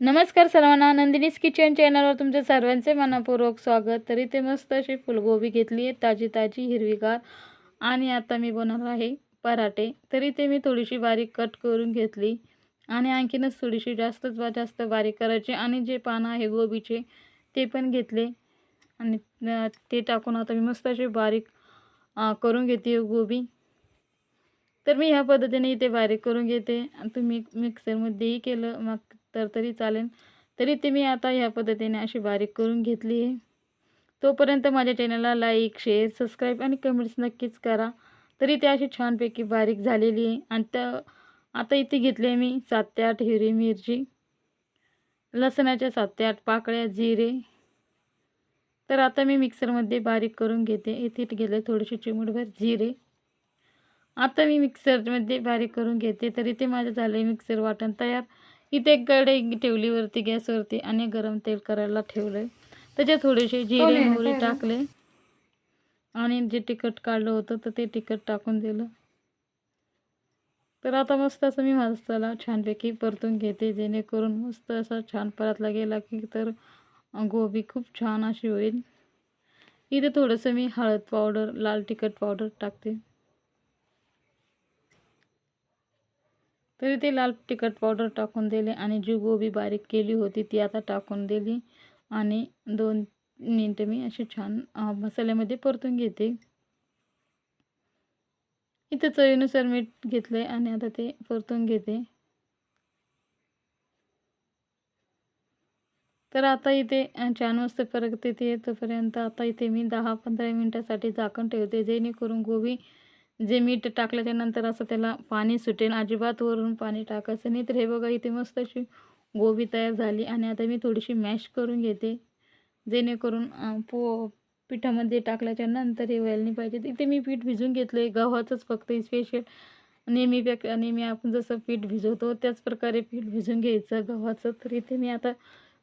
नमस्कार सर्वांना नंदिनीस किचन चॅनलवर तुमचे सर्वांचे मनापूर्वक स्वागत. तरी ते मस्त अशी फुलगोबी घेतली आहे ताजी ताजी हिरवीगार. आणि आता मी बनवणार आहे पराठे. तरी ते मी थोडीशी बारीक कट करून घेतली. आणि आणखीनच थोडीशी जास्तच जास्त बारीक करायची. आणि जे पानं आहे गोबीचे ते पण घेतले. आणि ते टाकून आता मी मस्त अशी बारीक करून घेते गोबी. तर मी ह्या पद्धतीने इथे बारीक करून घेते. तुम्ही मिक्सरमध्येही केलं मग तर तरी चालेल. तरी ते मी आता ह्या पद्धतीने अशी बारीक करून घेतली आहे. तोपर्यंत माझ्या चॅनलला लाईक शेअर सबस्क्राईब आणि कमेंट्स नक्कीच करा. तरी ते अशी छानपैकी बारीक झालेली आहे. आणि त्या आता इथे घेतले मी सात ते आठ हिरवी मिरची. लसणाच्या सात ते आठ पाकळ्या जिरे. तर आता मी मिक्सरमध्ये बारीक करून घेते. इथे गेले थोडेसे चिमूटभर जिरे. आता मी मिक्सरमध्ये बारीक करून घेते. तर इथे माझं झालं आहे मिक्सर वाटण तयार. इथे एक कढई ठेवली वरती गॅसवरती आणि गरम तेल करायला ठेवलं त्याच्यात थोडेसे जिरे मोहरी टाकले. आणि जे तिखट काढलं होतं तर ते तिखट टाकून दिलं. तर आता मस्त असं मी मसाला छानपैकी परतून घेते जेणेकरून मस्त असा छान परतला गेला की तर गोबी खूप छान अशी होईल. इथे थोडंसं मी हळद पावडर लाल तिखट पावडर टाकते. तरी ते लाल तिखट पावडर टाकून दिले आणि जी गोबी बारीक केली होती ती आता टाकून दिली. आणि दोन मिनटं मी अशी छान मसाल्यामध्ये परतून घेते. इथं चवीनुसार मीठ घेतलं आणि आता ते परतून घेते. तर आता इथे छान मस्त परत ते तोपर्यंत आता इथे मी दहा पंधरा मिनटासाठी झाकण ठेवते जेणेकरून गोबी जे मीठ टाकल्याच्यानंतर असं त्याला पाणी सुटेल. अजिबात वरून पाणी टाकायचं नाही. तर हे बघा इथे मस्त अशी गोबी तयार झाली आणि आता मी थोडीशी मॅश करून घेते. जेणेकरून पो पिठामध्ये टाकल्याच्या नंतर हे व्हायला नाही पाहिजे. इथे मी पीठ भिजून घेतलं आहे गव्हाचंच फक्त स्पेशल नेहमी पॅक नेहमी आपण जसं पीठ भिजवतो त्याच प्रकारे पीठ भिजून घ्यायचं गव्हाचं. तर इथे मी आता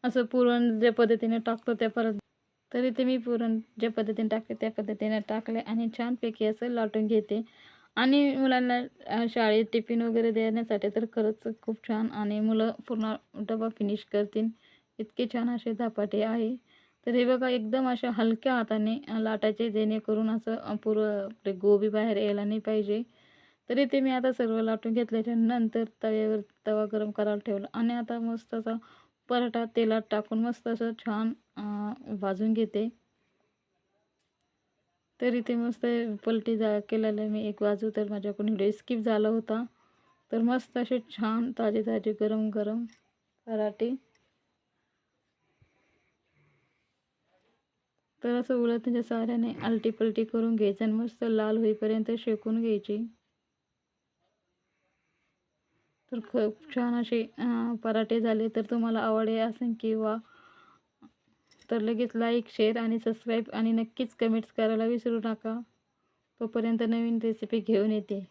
असं पुरण ज्या पद्धतीने टाकतो त्या परत तरी ते मी पुरण ज्या पद्धतीने टाकते त्या पद्धतीने टाकले आणि छानपैकी असं लाटून घेते. आणि मुलांना शाळेत टिफिन वगैरे देण्यासाठी तर खरंच खूप छान आणि मुलं पूर्ण डबा फिनिश करतील. इतके छान असे धपाटे आहे. तर हे बघा एकदम अशा हलक्या हाताने लाटायचे जेणेकरून असं पुरं गोबी बाहेर यायला नाही पाहिजे. तरी ते मी आता सर्व लाटून घेतल्याच्या नंतर तव्यावर तवा गरम करायला ठेवला. आणि आता मस्त असा पराठा तेलात टाकून मस्त असं छान भाजून घेते. तरी ते मस्त पलटी जा केलेलं मी एक बाजू तर माझ्याकडून व्हिडिओ स्किप झाला होता. तर मस्त असे छान ताजे ताजे गरम गरम पराठे. तर असं उलटच्या साऱ्याने आलटी पलटी करून घ्यायचं आणि मस्त लाल होईपर्यंत शेकून घ्यायची. तर खूप छान असे पराठे झाले. तर तुम्हाला आवडे असेल किंवा तर लगेच लाईक शेअर आणि सबस्क्राईब आणि नक्कीच कमेंट्स करायला विसरू नका. तोपर्यंत नवीन रेसिपी घेऊन येते.